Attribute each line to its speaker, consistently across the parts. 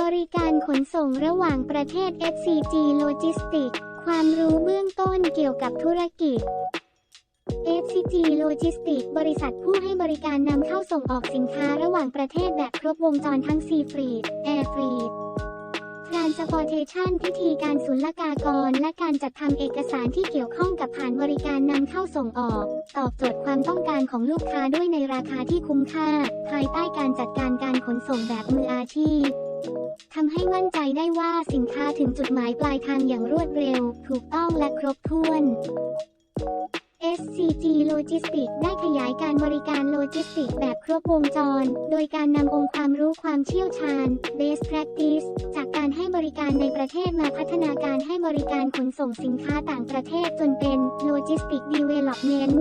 Speaker 1: บริการขนส่งระหว่างประเทศ SCG Logistics ความรู้เบื้องต้นเกี่ยวกับธุรกิจ SCG Logistics บริษัทผู้ให้บริการนำเข้าส่งออกสินค้าระหว่างประเทศแบบครบวงจรทั้ง Sea Freight Air Freight Transportation พิธีการศุลกากร และการจัดทำเอกสารที่เกี่ยวข้องกับผ่านบริการนำเข้าส่งออก ตอบโจทย์ความต้องการของลูกค้าด้วยในราคาที่คุ้มค่า ภายใต้การจัดการการขนส่งแบบมืออาชีพ ทำให้มั่นใจได้ว่าสินค้าถึงจุดหมายปลายทางอย่างรวดเร็ว ถูกต้องและครบถ้วน SCG Logistics ได้ขยายการบริการโลจิสติกแบบครบวงจร โดยการนำองค์ความรู้ความเชี่ยวชาญ Best Practice จากการให้บริการในประเทศมาพัฒนาการให้บริการขนส่งสินค้าต่างประเทศจนเป็น Logistics Development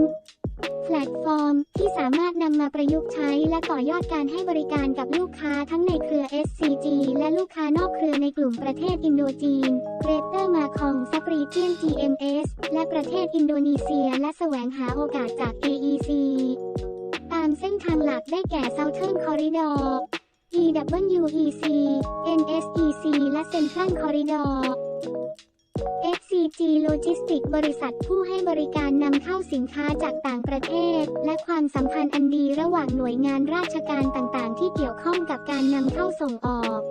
Speaker 1: แพลตฟอร์ม ที่สามารถนำมาประยุกต์ใช้ และต่อยอดการให้บริการกับลูกค้าทั้งในเครือ SCG และลูกค้านอกเครือในกลุ่มประเทศอินโดจีน เกรเตอร์มาคองซับรีเจียน GMS และประเทศอินโดนีเซีย และแสวงหาโอกาสจาก AEC ตามเส้นทางหลักได้แก่ Southern Corridor EWEC NSEC และ Central Corridor SCG Logistics บริษัทผู้ให้บริการนำเข้าสินค้าจากต่างประเทศ และความสัมพันธ์อันดีระหว่างหน่วยงานราชการต่างๆ ที่เกี่ยวข้องกับการนำเข้าส่งออก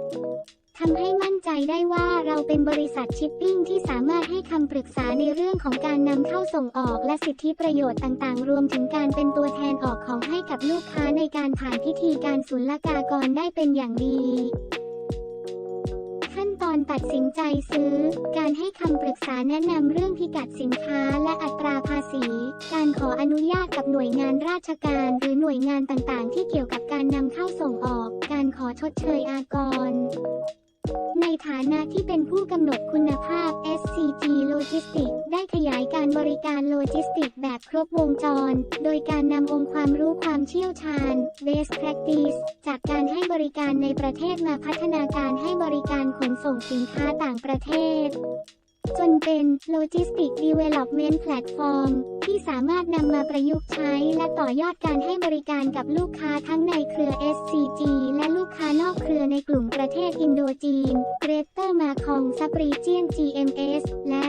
Speaker 1: ทำให้มั่นใจได้ว่าเราเป็นบริษัทชิปปิ้งที่สามารถให้คำปรึกษาในเรื่องของการนำเข้าส่งออกและสิทธิประโยชน์ต่างๆ รวมถึงการเป็นตัวแทนออกของให้กับลูกค้าในการผ่านพิธีการศุลกากรได้เป็นอย่างดี ตัดสินใจซื้อ การให้คำปรึกษาแนะนำเรื่องพิกัดสินค้าและอัตราภาษี การขออนุญาตกับหน่วยงานราชการหรือหน่วยงานต่างๆ ที่เกี่ยวกับการนำเข้าส่งออก การขอชดเชยอากร ในฐานะที่เป็นผู้กำหนดคุณภาพ SCG Logistics ได้ขยายการบริการโลจิสติกแบบครบวงจร โดยการนำองค์ความรู้ความเชี่ยวชาญ Best Practice จากการให้บริการในประเทศมาพัฒนาการให้บริการขนส่งสินค้าต่างประเทศ จนเป็น Logistic Development Platform ที่สามารถนำมาประยุกต์ใช้ และต่อยอดการให้บริการกับลูกค้าทั้งในเครือ SCG และลูกค้านอกเครือในกลุ่มประเทศอินโดจีน Greater Markong Sub Region GMS และ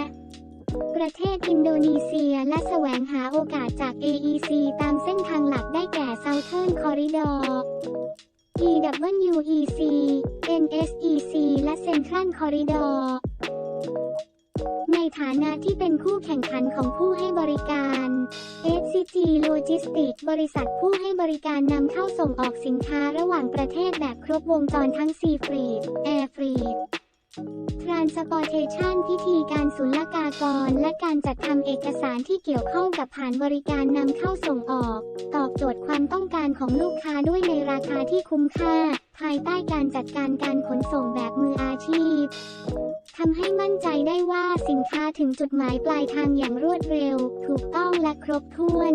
Speaker 1: ประเทศอินโดนีเซียและแสวงหาโอกาสจาก AEC ตามเส้นทางหลักได้แก่ Southern Corridor EWEC NSEC และ Central Corridor ฐานะที่เป็นคู่แข่งขันของผู้ให้บริการ SCG Logistics บริษัทผู้ให้บริการนำเข้าส่งออกสินค้าระหว่างประเทศแบบครบวงจรทั้ง Sea Freight Air Freight Transportation พิธีการศุลกากร และการจัดทำเอกสารที่เกี่ยวข้องกับผ่านบริการนำเข้าส่งออก ตอบโจทย์ความต้องการของลูกค้าด้วยในราคาที่คุ้มค่า ภายใต้การจัดการการขนส่งแบบมืออาชีพ ทำให้มั่นใจได้ว่าสินค้าถึงจุดหมายปลายทางอย่างรวดเร็ว ถูกต้องและครบถ้วน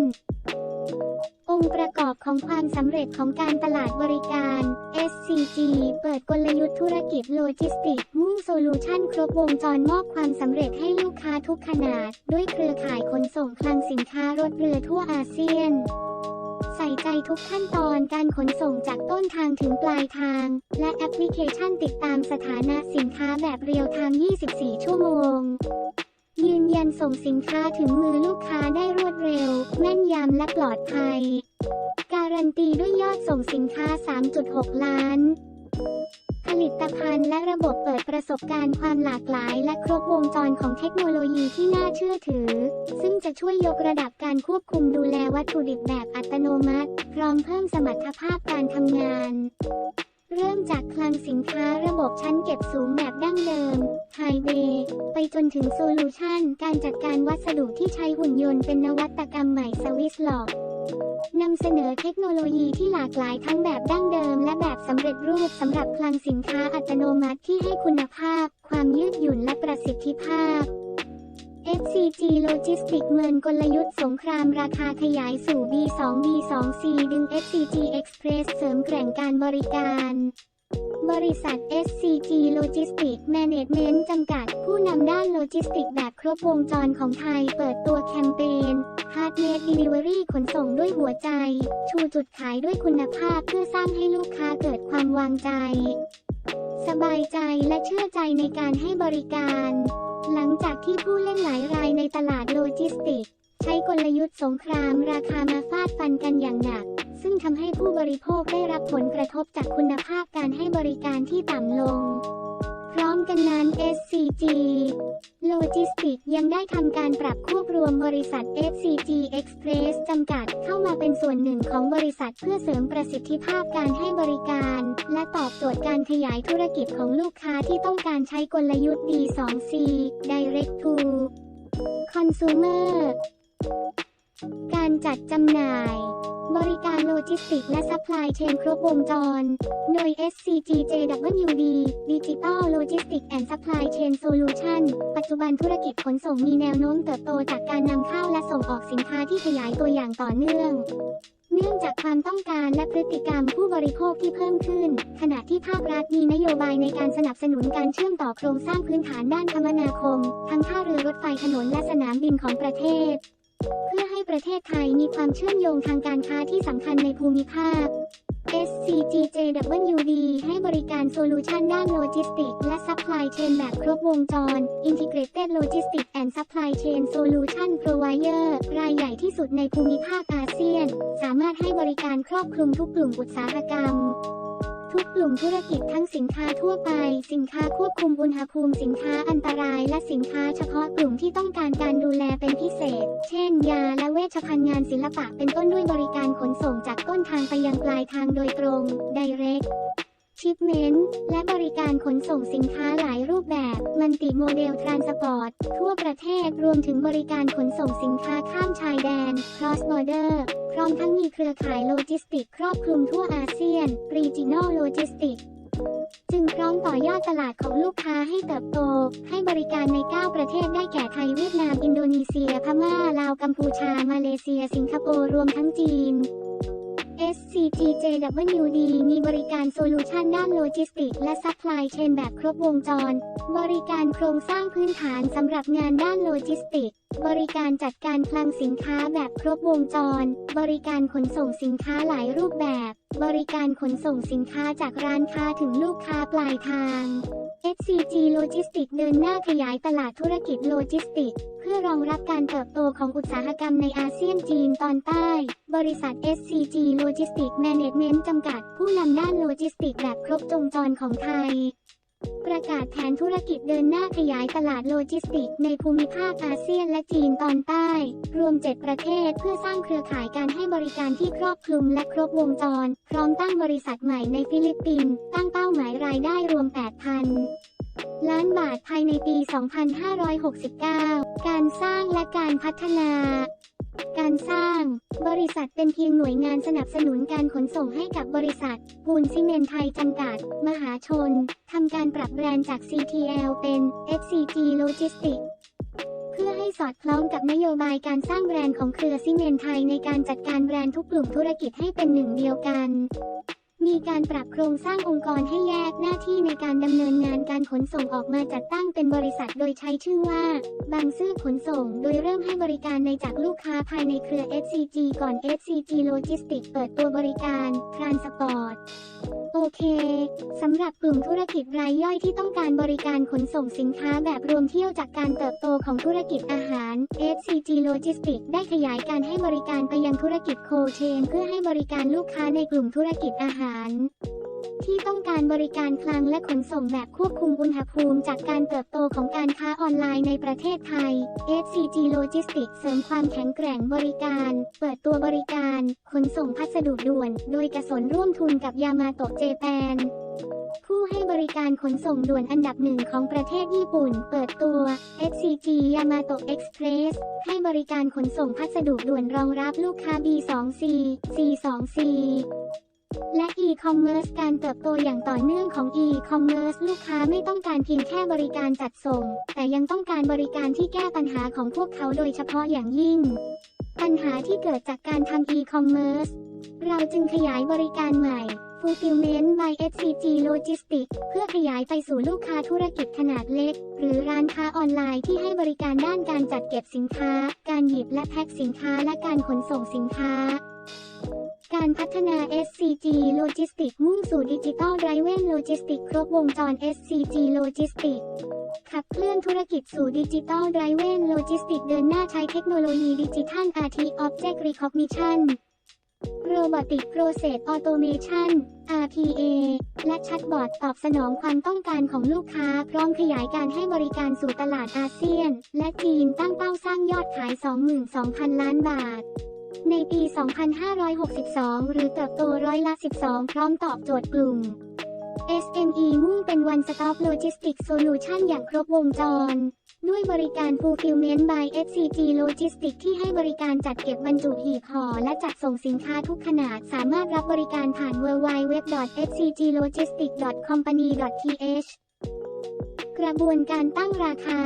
Speaker 1: องค์ประกอบของความสำเร็จของการตลาดบริการ SCG เปิดกลยุทธ์ธุรกิจโลจิสติกมุ่งโซลูชันครบวงจรมอบความสำเร็จให้ลูกค้าทุกขนาด ด้วยเครือข่ายขนส่งคลังสินค้ารถเรือทั่วอาเซียน ใจทุกขั้นตอนการขนส่งจากต้นทางถึงปลายทาง และแอปพลิเคชันติดตามสถานะสินค้าแบบเรียลไทม์ 24 ชั่วโมง ยืนยันส่งสินค้าถึงมือลูกค้าได้รวดเร็ว แม่นยำและปลอดภัย การันตีด้วยยอดส่งสินค้า 3.6 ล้าน ลิตภัณฑ์และระบบเปิดประสบการณ์ความหลากหลาย และครบวงจรของเทคโนโลยีที่น่าเชื่อถือ ซึ่งจะช่วยยกระดับการควบคุมดูแลวัตถุดิบแบบอัตโนมัติ พร้อมเพิ่มสมรรถภาพการทำงาน เริ่มจากคลังสินค้าระบบชั้นเก็บสูงแบบดั้งเดิม ไฮเวย์ไปจนถึงโซลูชันการจัดการวัสดุที่ใช้หุ่นยนต์เป็นนวัตกรรมใหม่สวิสหลอกนำเสนอเทคโนโลยีที่หลากหลายทั้งแบบดั้งเดิม และแบบสำเร็จรูปสำหรับคลังสินค้าอัตโนมัติที่ให้คุณภาพ ความยืดหยุ่นและประสิทธิภาพ FCG Logistics เมินกลยุทธ์สงครามราคาขยายสู่ B2 B2C ดึง FCG Express เสริมแกร่งการบริการ บริษัท SCG Logistics Management จำกัด ผู้นำด้านโลจิสติกแบบครบวงจรของไทยเปิดตัวแคมเปญ Hard Made Delivery ขนส่งด้วยหัวใจ ชูจุดขายด้วยคุณภาพเพื่อสร้างให้ลูกค้าเกิดความวางใจ บายใจและเชื่อใจในการให้บริการ หลังจากที่ผู้เล่นหลายรายในตลาดโลจิสติก ใช้กลยุทธ์สงครามราคามาฟาดฟันกันอย่างหนัก ซึ่งทำให้ผู้บริโภคได้รับผลกระทบจากคุณภาพการให้บริการที่ต่ำลง พร้อมกันนั้น SCG โลจิสติกยังได้ทำการปรับควบรวมบริษัท SCG Express จำกัดเข้ามาเป็นส่วนหนึ่งของบริษัทเพื่อเสริมประสิทธิภาพการให้บริการ และตอบโจทย์การขยายธุรกิจของลูกค้าที่ต้องการใช้กลยุทธ์ D2C Direct to Consumer การจัดจำหน่าย บริการโลจิสติกและซัพพลายเชนครบวงจร โดย SCGJWD Digital Logistics and Supply Chain Solution ปัจจุบันธุรกิจขนส่งมีแนวโน้มเติบโตจากการนำเข้าและส่งออกสินค้าที่ขยายตัวอย่างต่อเนื่องเนื่องจากความต้องการและพฤติกรรมผู้บริโภคที่เพิ่มขึ้น ขณะที่ภาครัฐมีนโยบายในการสนับสนุนการเชื่อมต่อโครงสร้างพื้นฐานด้านคมนาคม ทั้งท่าเรือรถไฟถนนและสนามบินของประเทศ เพื่อให้ประเทศไทยมีความเชื่อมโยงทางการค้าที่สำคัญในภูมิภาค SCGJWD ให้บริการโซลูชันด้านโลจิสติกและซัพพลายเชนแบบครบวงจร Integrated Logistics and Supply Chain Solution Provider รายใหญ่ที่สุดในภูมิภาคอาเซียน สามารถให้บริการครอบคลุมทุกกลุ่มอุตสาหกรรม ทุกกลุ่มธุรกิจทั้งสินค้าทั่วไป สินค้าควบคุมอุณหภูมิสินค้าอันตราย และสินค้าเฉพาะกลุ่มที่ต้องการการดูแลเป็นพิเศษ เช่น ยาและเวชภัณฑ์งานศิลปะเป็นต้นด้วยบริการขนส่งจากต้นทางไปยังปลายทางโดยตรง Direct Shipment และบริการขนส่งสินค้าหลายรูปแบบ มันติโมเดลทรานสปอร์ต ทั่วประเทศรวมถึงบริการขนส่งสินค้าข้ามชายแดน cross border พร้อมทั้งมีเครือข่ายโลจิสติก ครอบคลุมทั่วอาเซียน regional logistics จึงพร้อมต่อยอดตลาดของลูกค้าให้เติบโต ให้บริการใน 9 ประเทศได้แก่ไทยเวียดนาม อินโดนีเซีย พม่า ลาว กัมพูชา มาเลเซีย สิงคโปร์ รวมทั้งจีน SCGJWD มีบริการโซลูชันด้านโลจิสติกและซัพพลายเชนแบบครบวงจร บริการโครงสร้างพื้นฐานสำหรับงานด้านโลจิสติก บริการจัดการคลังสินค้าแบบครบวงจร บริการขนส่งสินค้าหลายรูปแบบ บริการขนส่งสินค้าจากร้านค้าถึงลูกค้าปลายทาง SCG Logistics เดินหน้าขยายตลาดธุรกิจโลจิสติก เพื่อรองรับการเติบโตของอุตสาหกรรมในอาเซียนจีนตอนใต้ บริษัท SCG Logistics Management จำกัด ผู้นำด้านโลจิสติกแบบครบวงจรของไทย ประกาศแผนธุรกิจเดินหน้าขยายตลาดโลจิสติก ในภูมิภาคอาเซียนและจีนตอนใต้ รวม 7 ประเทศเพื่อสร้างเครือข่ายการให้บริการที่ครอบคลุมและครบวงจร พร้อมตั้งบริษัทใหม่ในฟิลิปปินส์ตั้งเป้าหมายรายได้รวม 8,000ล้านบาทภายในปี 2569 การสร้างและการพัฒนา การสร้าง บริษัทเป็นเพียงหน่วยงานสนับสนุนการขนส่งให้กับบริษัทปูนซีเมนไทยจำกัด มหาชน ทำการปรับแบรนด์จาก CTL เป็น FCG Logistics เพื่อให้สอดคล้องกับนโยบายการสร้างแบรนด์ของเครือซีเมนไทยในการจัดการแบรนด์ทุกกลุ่มธุรกิจให้เป็นหนึ่งเดียวกัน มีการปรับโครงสร้างองค์กรให้แยกหน้าที่ในการดำเนินงานการขนส่งออกมาจัดตั้งเป็นบริษัทโดยใช้ชื่อว่า บางซื่อขนส่ง โดยเริ่มให้บริการในจากลูกค้าภายในเครือ SCG ก่อน SCG Logistics เปิดตัวบริการ Transport โอเค สำหรับกลุ่มธุรกิจรายย่อยที่ต้องการบริการขนส่งสินค้าแบบรวมเที่ยวจากการเติบโตของธุรกิจอาหาร SCG Logistics ได้ขยายการให้บริการไปยังธุรกิจโคเชน เพื่อให้บริการลูกค้าในกลุ่มธุรกิจอาหาร ที่ต้องการบริการคลังและขนส่งแบบควบคุมอุณหภูมิ จากการเติบโตของการค้าออนไลน์ในประเทศไทย SCG Logistics เสริมความแข็งแกร่งบริการ เปิดตัวบริการ ขนส่งพัสดุด่วน โดยกระสนร่วมทุนกับยามาโตะเจแปนผู้ให้บริการขนส่งด่วนอันดับหนึ่งของประเทศญี่ปุ่น เปิดตัว SCG Yamato Express ให้บริการขนส่งพัสดุด่วนรองรับลูกค้า B2C C2C และ e-commerce การเติบโตอย่างต่อเนื่องของ e-commerce ลูกค้าไม่ต้องการเพียงแค่บริการจัดส่ง แต่ยังต้องการบริการที่แก้ปัญหาของพวกเขาโดยเฉพาะอย่างยิ่ง ปัญหาที่เกิดจากการทำ e-commerce เราจึงขยายบริการใหม่ Fulfillment by SCG Logistics เพื่อขยายไปสู่ลูกค้าธุรกิจขนาดเล็ก หรือร้านค้าออนไลน์ที่ให้บริการด้านการจัดเก็บสินค้า การหยิบและแพ็คสินค้าและการขนส่งสินค้า การพัฒนา SCG Logistics มุ่งสู่ดิจิ t a ล Driven Logistics ครบวงจร SCG Logistics ขับเคลื่อนธุรกิจสู่ดิจิ t a ล Driven Logistics เดินหน้าใช้เทคโนโลยีดิจิทัล RT Object Recognition Robotic Process Automation RPA และชัดบอทตอบสนองความต้องการของลูกค้า พร้อมขยายการให้บริการสู่ตลาดอาเซียน และจีนตั้งเป้าสร้างยอดขาย 22,000 ล้านบาท ในปี 2562 หรือเติบโตร้อยละ 12 พร้อมตอบโจทย์กลุ่ม SME มุ่งเป็น One Stop Logistics Solution อย่างครบวงจร ด้วยบริการ Fulfillment by SCG Logistics ที่ให้บริการจัดเก็บบรรจุหีบห่อและจัดส่งสินค้าทุกขนาด สามารถรับบริการผ่าน www.scglogistics.company.th ระบวนการตั้งราคา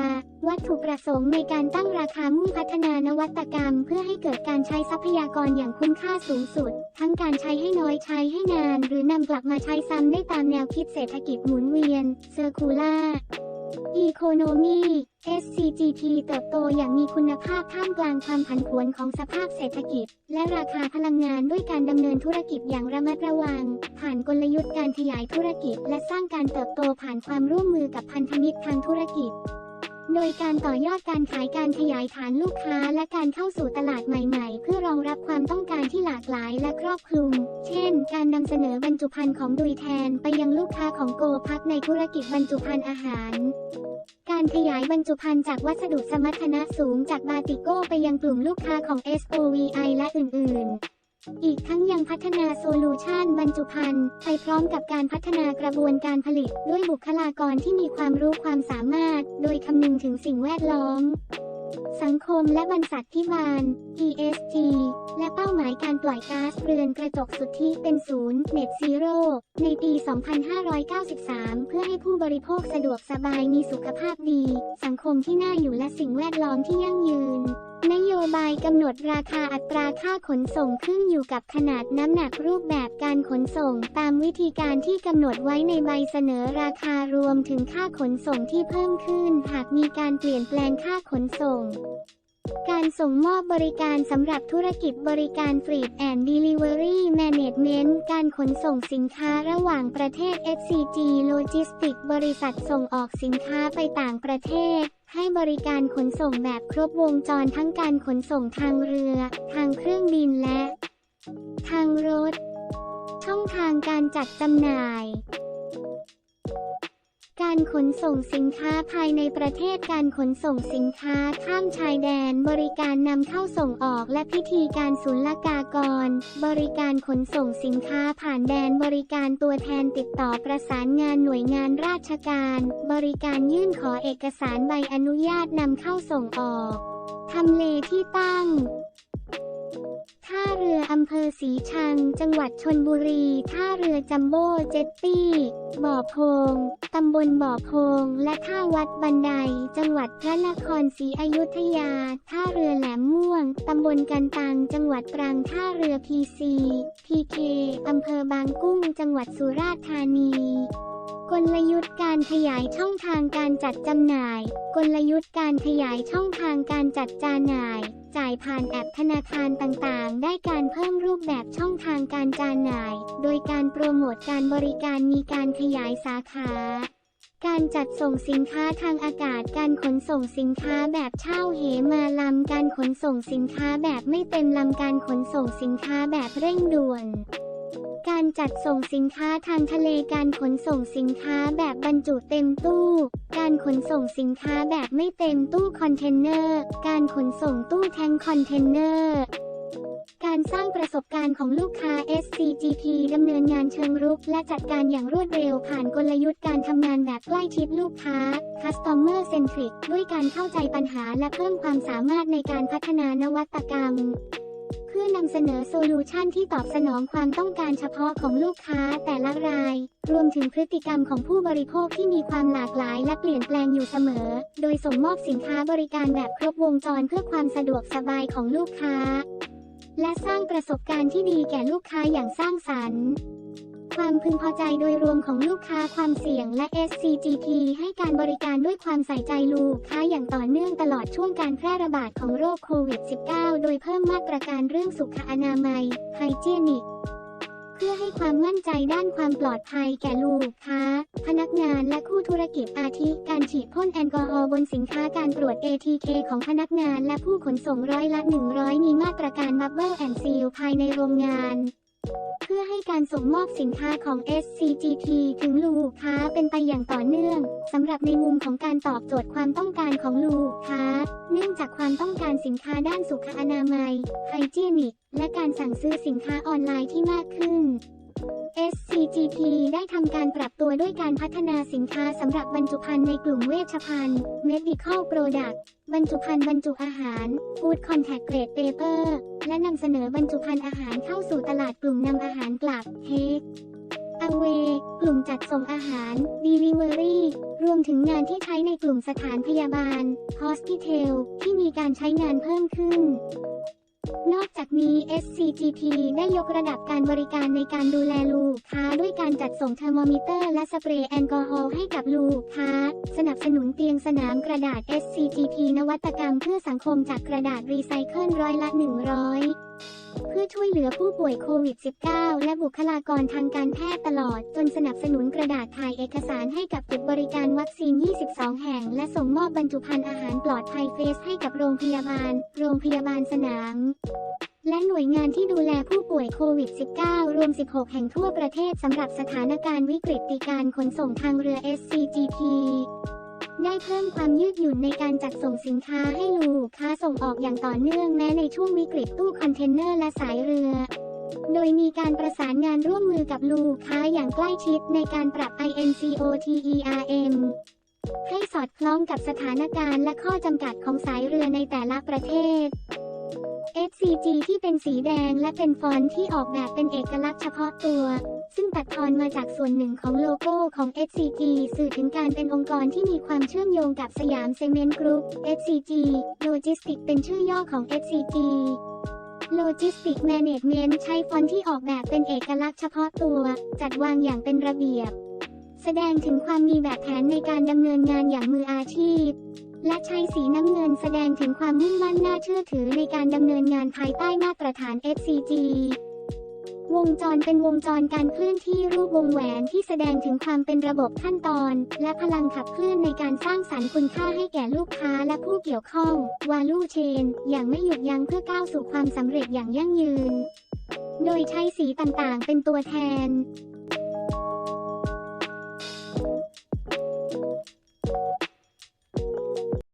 Speaker 1: วัตถุประสงค์ในการตั้งราคามุ่งพัฒนานวัตกรรม เพื่อให้เกิดการใช้ทรัพยากรอย่างคุ้มค่าสูงสุด ทั้งการใช้ให้น้อยใช้ให้นาน หรือนำกลับมาใช้ซ้ำได้ตามแนวคิดเศรษฐกิจหมุนเวียน อีโคโนมี SCGT เติบโตอย่างมีคุณภาพท่ามกลางความผันผวนของสภาพเศรษฐกิจ และราคาพลังงานด้วยการดำเนินธุรกิจอย่างระมัดระวัง ผ่านกลยุทธ์การขยายธุรกิจ และสร้างการเติบโตผ่านความร่วมมือกับพันธมิตรทางธุรกิจ โดยการต่อยอดการขายการขยายฐานลูกค้าและการเข้าสู่ตลาดใหม่ ๆ เพื่อรองรับความต้องการที่หลากหลายและครอบคลุม เช่น การนำเสนอบรรจุภัณฑ์ของดุยแทนไปยังลูกค้าของโกพักในธุรกิจบรรจุภัณฑ์อาหาร การขยายบรรจุภัณฑ์จากวัสดุสมรรถนะสูงจากบาติโก้ไปยังกลุ่มลูกค้าของ SOVI และอื่น ๆ อีกทั้งยังพัฒนาโซลูชันบรรจุภัณฑ์ไปพร้อมกับการพัฒนากระบวนการผลิต ด้วยบุคลากรที่มีความรู้ความสามารถ โดยคำนึงถึงสิ่งแวดล้อม สังคมและบรรษัทพิบาล ESG และเป้าหมายการปล่อยก๊าซเรือนกระจกสุทธิเป็นศูนย์ Net Zero ในปี 2593 เพื่อให้ผู้บริโภคสะดวกสบายมีสุขภาพดี สังคมที่น่าอยู่และสิ่งแวดล้อมที่ยั่งยืนนโยบายกำหนดราคาอัตราค่าขนส่งขึ้นอยู่กับขนาดน้ำหนักรูปแบบการขนส่ง ตามวิธีการที่กำหนดไว้ในใบเสนอราคารวมถึงค่าขนส่งที่เพิ่มขึ้น หากมีการเปลี่ยนแปลงค่าขนส่งการส่งมอบบริการสำหรับธุรกิจบริการฟรีดแอนด์ Delivery Management การขนส่งสินค้าระหว่างประเทศ SCG Logistics บริษัทส่งออกสินค้าไปต่างประเทศ ให้บริการขนส่งแบบครบวงจรทั้งการขนส่งทางเรือ ทางเครื่องบินและ ทางรถ ช่องทางการจัดจำหน่าย การขนส่งสินค้าภายในประเทศการขนส่งสินค้าข้ามชายแดน บริการนำเข้าส่งออกและพิธีการศุลกากร บริการขนส่งสินค้าผ่านแดนบริการตัวแทนติดต่อประสานงานหน่วยงานราชการ บริการยื่นขอเอกสารใบอนุญาตนำเข้าส่งออกทำเลที่ตั้ง ท่าเรืออำเภอศรีชัง จังหวัดชนบุรี ท่าเรือจัมโบ้เจ็ตตี้ บ่อโพง ตำบลบ่อโพง และท่าวัดบันได จังหวัดพระนครศรีอยุธยา ท่าเรือแหลมม่วง ตำบลกันตัง จังหวัดตรัง ท่าเรือพีซีพีเคอำเภอบางกุ้ง จังหวัดสุราษฎร์ธานี กลยุทธ์การขยายช่องทางการจัดจำหน่าย กลยุทธ์การขยายช่องทางการจัดจำหน่าย จ่ายผ่านแอปธนาคารต่างๆ ได้การเพิ่มรูปแบบช่องทางการจำหน่าย โดยการโปรโมทการบริการมีการขยายสาขา การจัดส่งสินค้าทางอากาศ การขนส่งสินค้าแบบเช่าเหมาลำ การขนส่งสินค้าแบบไม่เต็มลำ การขนส่งสินค้าแบบเร่งด่วน การจัดส่งสินค้าทางทะเลการขนส่งสินค้าแบบบรรจุเต็มตู้ การขนส่งสินค้าแบบไม่เต็มตู้คอนเทนเนอร์ การขนส่งตู้แทงคอนเทนเนอร์การสร้างประสบการณ์ของลูกค้า SCGP ดำเนินงานเชิงรุก และจัดการอย่างรวดเร็วผ่านกลยุทธ์การทำงานแบบใกล้ชิดลูกค้า Customer Centric ด้วยการเข้าใจปัญหาและเพิ่มความสามารถในการพัฒนานวัตกรรม พื่อนำเสนอโซลูชันที่ตอบสนองความต้องการเฉพาะของลูกค้าแต่ละราย รวมถึงพฤติกรรมของผู้บริโภคที่มีความหลากหลายและเปลี่ยนแปลงอยู่เสมอ โดยส่งมอบสินค้าบริการแบบครบวงจรเพื่อความสะดวกสบายของลูกค้า และสร้างประสบการณ์ที่ดีแก่ลูกค้าอย่างสร้างสรรค์ ความพึงพอใจโดยรวมของลูกค้าความเสี่ยงและ SCGP ให้การบริการด้วยความใส่ใจลูกค้าอย่างต่อเนื่องตลอดช่วงการแพร่ระบาดของโรคโควิด -19 โดยเพิ่มมาตรการเรื่องสุขอนามัยไฮจีนิกเพื่อให้ความมั่นใจด้านความปลอดภัยแก่ลูกค้า พนักงานและคู่ธุรกิจอาทิ การฉีดพ่นแอลกอฮอล์บนสินค้าการตรวจ ATK ของพนักงานและผู้ขนส่งร้อยละ 100 มีมาตรการ Bubble and Seal ภายในโรงงาน การส่งมอบสินค้าของ SCGT ถึงลูกค้าเป็นไปอย่างต่อเนื่องสำหรับในมุมของการตอบโจทย์ความต้องการของลูกค้า เนื่องจากความต้องการสินค้าด้านสุขอนามัยไฮจีนิกและการสั่งซื้อสินค้าออนไลน์ที่มากขึ้น SCGP ได้ทำการปรับตัวด้วยการพัฒนาสินค้าสำหรับบรรจุภัณฑ์ในกลุ่มเวชภัณฑ์ Medical Product บรรจุภัณฑ์บรรจุอาหาร Food Contact Grade Paper และนำเสนอบรรจุภัณฑ์อาหารเข้าสู่ตลาดกลุ่มนำอาหารกลับ Take Away กลุ่มจัดส่งอาหาร Delivery รวมถึงงานที่ใช้ในกลุ่มสถานพยาบาล Hospital ที่มีการใช้งานเพิ่มขึ้น นอกจากนี้ SCGP ได้ยกระดับการบริการในการดูแลลูกค้าด้วยการจัดส่งเทอร์โมมิเตอร์และสเปรย์แอลกอฮอล์ให้กับลูกค้า สนับสนุนเตียงสนามกระดาษ SCGP นวัตกรรมเพื่อสังคมจากกระดาษรีไซเคิลร้อยละ 100เพื่อช่ วยเหลือผู้ป่วยโควิด -19 และบุคลากรทางการแพทย์ตลอด จนสนับสนุนกระดาษถ่ายเอกสารให้กับจุดบริการวัคซีน 22 แห่ง และส่งมอบบรรจุภัณฑ์อาหารปลอดภัยเฟสให้กับโรงพยาบาล โรงพยาบาลสนามและหน่วยงานที่ดูแลผู้ป่วยโควิด -19 รวม 16 แห่งทั่วประเทศสำหรับสถานการณ์วิกฤติการขนส่งทางเรือ SCGP ได้เพิ่มความยืดหยุ่นในการจัดส่งสินค้าให้ลูกค้าส่งออกอย่างต่อเนื่องแม้ในช่วงวิกฤตตู้คอนเทนเนอร์และสายเรือ โดยมีการประสานงานร่วมมือกับลูกค้าอย่างใกล้ชิดในการปรับ INCOTERM ให้สอดคล้องกับสถานการณ์และข้อจำกัดของสายเรือในแต่ละประเทศ SCG ที่เป็นสีแดงและเป็นฟอนต์ที่ออกแบบเป็นเอกลักษณ์เฉพาะตัว ซึ่งตัดทอนมาจากส่วนหนึ่งของโลโก้ของ SCG สื่อถึงการเป็นองค์กรที่มีความเชื่อมโยงกับสยามเซเมนต์กรุ๊ป SCG Logistics เป็นชื่อย่อของ SCG Logistic Management ใช้ฟอนต์ที่ออกแบบเป็นเอกลักษณ์เฉพาะตัว จัดวางอย่างเป็นระเบียบ แสดงถึงความมีแบบแผนในการดำเนินงานอย่างมืออาชีพ และใช้สีน้ำเงินแสดงถึงความมุ่งมั่นน่าเชื่อถือในการดำเนินงานภายใต้มาตรฐาน FCG วงจรเป็นวงจรการเคลื่อนที่รูปวงแหวนที่แสดงถึงความเป็นระบบขั้นตอน และพลังขับเคลื่อนในการสร้างสรรค์คุณค่าให้แก่ลูกค้าและผู้เกี่ยวข้องวาลูเชนอย่างไม่หยุดยั้งเพื่อก้าวสู่ความสำเร็จอย่างยั่งยืน โดยใช้สีต่างๆ เป็นตัวแทน